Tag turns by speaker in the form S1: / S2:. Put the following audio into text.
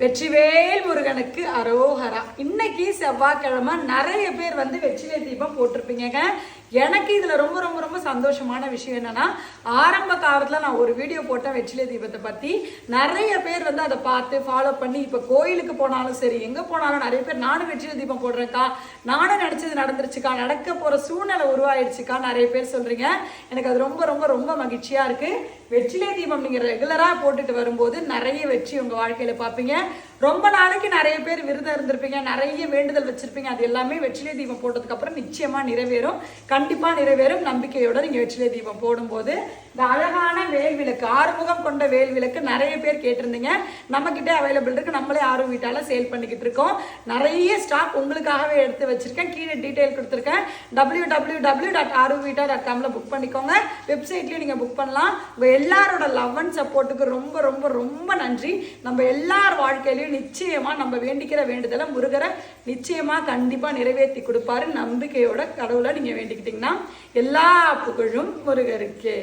S1: வெற்றிவேல் முருகனுக்கு அரோகரா. இன்னைக்கு செவ்வாய்க்கிழமை நிறைய பேர் வந்து வெற்றிவேல் தீபம் போட்டிருப்பீங்க எனக்கு இதில் ரொம்ப ரொம்ப ரொம்ப சந்தோஷமான விஷயம் என்னென்னா ஆரம்ப காலத்தில் நான் ஒரு வீடியோ போட்டேன் வெற்றிலை தீபத்தை பற்றி நிறைய பேர் வந்து அதை பார்த்து ஃபாலோ பண்ணி இப்போ கோயிலுக்கு போனாலும் சரி எங்கே போனாலும் நிறைய பேர் நானும் வெற்றிலை தீபம் போடுறேன்க்கா நானும் நினச்சது நடந்துருச்சுக்கா நடக்க போகிற சூழ்நிலை உருவாயிடுச்சுக்கா நிறைய பேர் சொல்கிறீங்க எனக்கு அது ரொம்ப ரொம்ப ரொம்ப மகிழ்ச்சியாக இருக்குது வெற்றிலை தீபம் நீங்கள் ரெகுலராக போட்டுட்டு வரும்போது நிறைய வெற்றி உங்கள் வாழ்க்கையில் பார்ப்பீங்க. ரொம்ப நாளைக்கு நிறைய பேர் விருதம் இருந்திருப்பீங்க நிறைய வேண்டுதல் வச்சுருப்பீங்க அது எல்லாமே வெற்றிலை தீபம் போட்டதுக்கப்புறம் நிச்சயமாக நிறைவேறும். கண்டிப்பா நிறைவேறும் நம்பிக்கையோட நீங்கள் வெற்றிலை தீபம் போடும்போது இந்த அழகான வேல் விளக்கு ஆறுமுகம் கொண்ட வேல் விளக்கு நிறைய பேர் கேட்டிருந்தீங்க. நம்ம அவைலபிள் இருக்கு. நம்மளே ஆர்வம் வீட்டால சேல் பண்ணிக்கிட்டு இருக்கோம். நிறைய ஸ்டாக் உங்களுக்காகவே எடுத்து வச்சிருக்கேன். கீழே டீடைல் கொடுத்துருக்கேன். டபிள்யூ டபிள்யூ டபிள்யூ டாட் ஆர்வம் வீட்டா டாட் காம்ல புக் பண்ணிக்கோங்க. வெப்சைட்லேயும் நீங்கள் புக் பண்ணலாம். உங்கள் எல்லாரோட லவ் அண்ட் சப்போர்ட்டுக்கு ரொம்ப ரொம்ப ரொம்ப நன்றி. நம்ம எல்லார் வாழ்க்கையிலையும் நிச்சயமாக நம்ம வேண்டிக்கிற வேண்டுதலை முருகரை நிச்சயமாக கண்டிப்பாக நிறைவேற்றி கொடுப்பாரு. நம்பிக்கையோட கடவுளை நீங்கள் வேண்டிக்கிட்டிங்கன்னா எல்லா புகழும் முருகருக்கே.